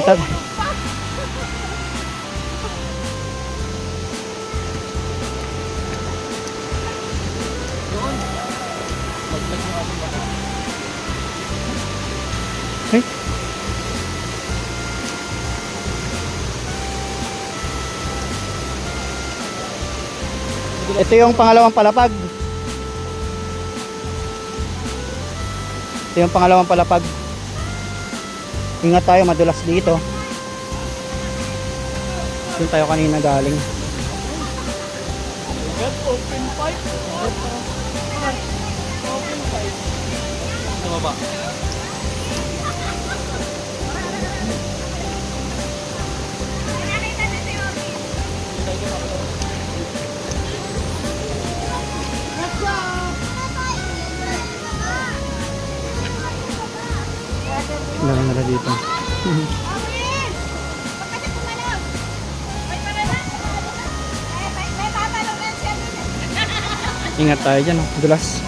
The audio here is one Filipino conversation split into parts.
Punta. Hey. Ito yung pangalawang palapag. Ito yung pangalawang palapag. Ingat tayo, madulas dito. Doon tayo kanina galing. Open pipe. Open pipe. Tumaba. Dami nila dito. Ingat tayo dyan, oh. dulas.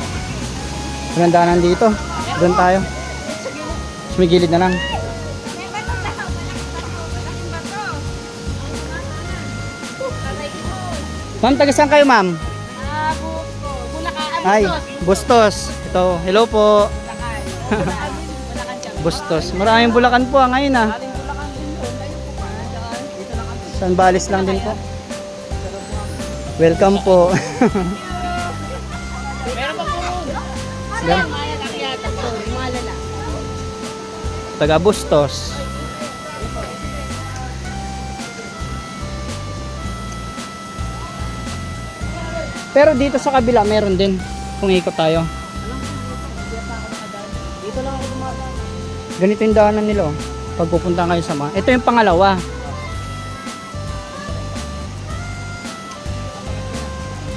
Walang daanan dito. Doon tayo. May gilid na lang. Ma'am, taga saan kayo ma'am? Ah, buko. Bulacan. Ay, Bustos. Ito, hello po. Bulacan. Bulacan. Bulacan. Bustos. Maraming bulakan po ah, ngayon ah. Bulacan. Diyan. Dito lang din po. Welcome po. Meron pa po. Malala. Taga Bustos. Pero dito sa kabila meron din. Kung ikot tayo. Dito lang ako dumadaan. Ganito yung daanan nila oh. Pag pupunta kayo sa mga. Ito yung pangalawa.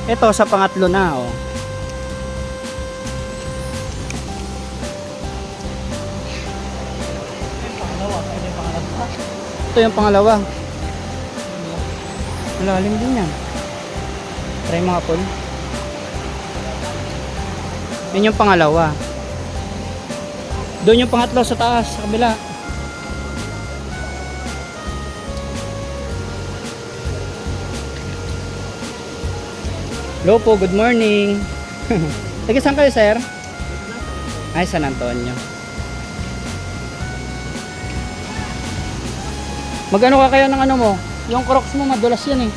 Ito sa pangatlo na oh. Ito yung pangalawa. Malalim din yan. Try mga Paul. Yan yung pangalawa. Doon yung pangatlo sa taas, sa kabila. Hello po, good morning. Taga saan kayo, sir? Ay, San Antonio. Magano ka kaya ng ano mo? Yung crocs mo, madulas yan eh.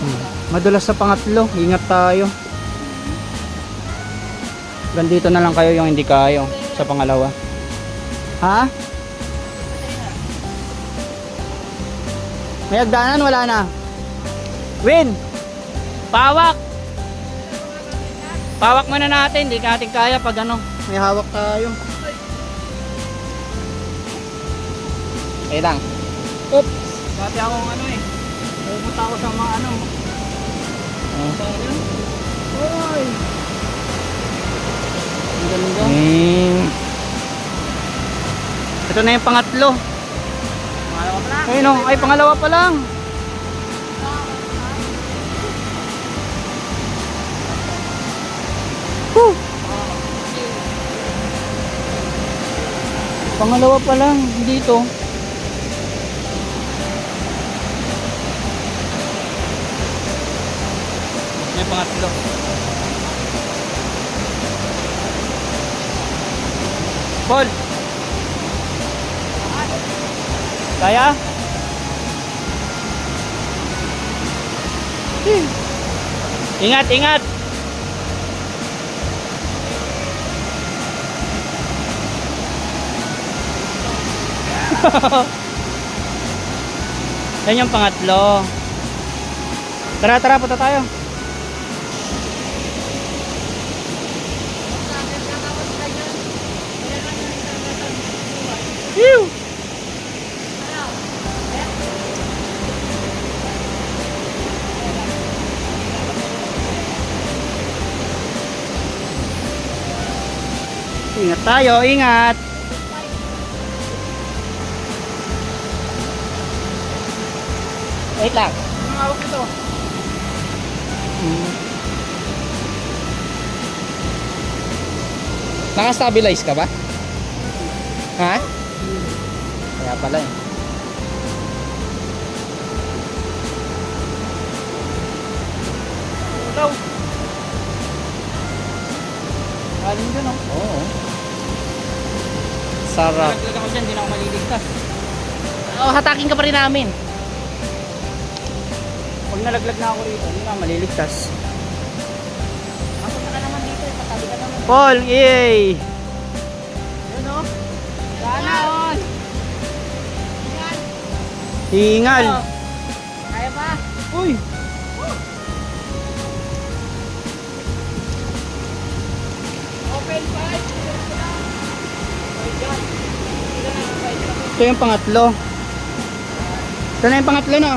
Hmm. Madulas sa pangatlo, ingat tayo. Gandito na lang kayo yung hindi kayo sa pangalawa. Ha? May agdanan, wala na. Win! Pawak! Pawak muna natin, hindi natin kaya pag ano, may hawak tayo. Okay lang. Oops! Dati akong ano eh, pupunta ako sa mga ano. Oy! Ang ganda. Ito na yung pangatlo. Pangalawa pa lang. Ayun oh, ay pangalawa pa lang. Whew. Pangalawa pa lang dito. May pangatlo. Paul. Kaya? Ingat, ingat. Yan yung pangatlo. Tara, tara, punta tayo. Phew! Ingat tayo, ingat. Wait lang. Ang ito. Hmm. Naka-stabilize ka ba? Ha? Kaya pala eh. Ulaw. Galing dun oh. Oo. Sarap. Nalaglag ako dyan, hindi na ako maliligtas. Oh, hatakin ka pa rin namin. Pag nalaglag na ako rito, hindi na ako maliligtas. Masok ka naman dito, eh. patabi ka naman. Paul, yay! Yun oh. Sana on. Hingal! Kaya ba? Uy! Open five. Ito yung pangatlo. Ito na yung pangatlo na.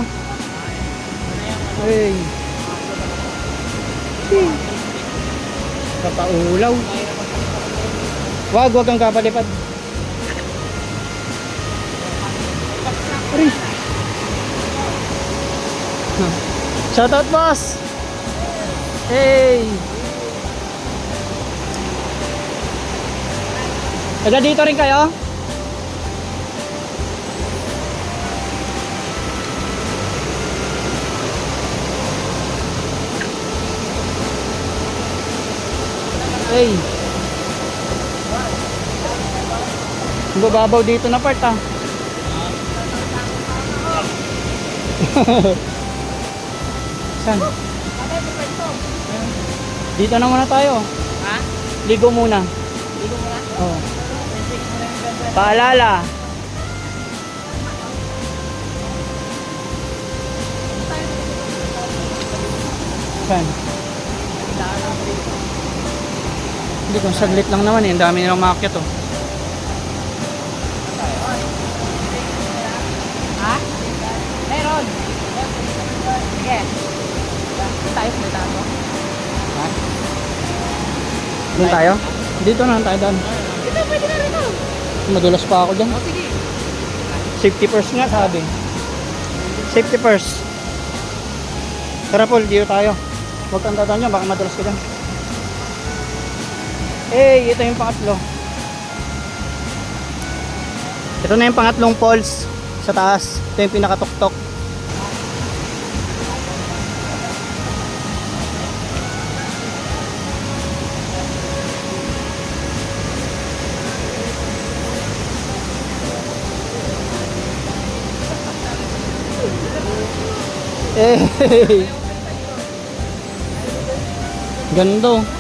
Ay. Kapaulaw. Wag, wag kang kapalipad. Aray. Shoutout boss! Hey! Taga dito rin kayo? Hey. Bababaw dito na part ah. Saan? Dito na muna tayo. Ha? Ligo muna. Ligo mo na. Oh. Paalala. Saan? Hindi kung saglit lang naman eh. Ang dami nilang maakyat oh. Ha? Meron. Sige. Tayo, may tayo. Ha? Doon tayo? Dito na lang tayo doon. Ito, pwede na rin oh. Madulas pa ako dyan. Oh, sige. Safety first nga sabi. Safety first. Tara Paul, dito tayo. Huwag kang dadaan dyan, baka madulas ka dyan. Eh, ito yung pangatlo. Ito na yung pangatlong falls sa taas. Ito yung pinakatuktok. Eh, Ganda. oh.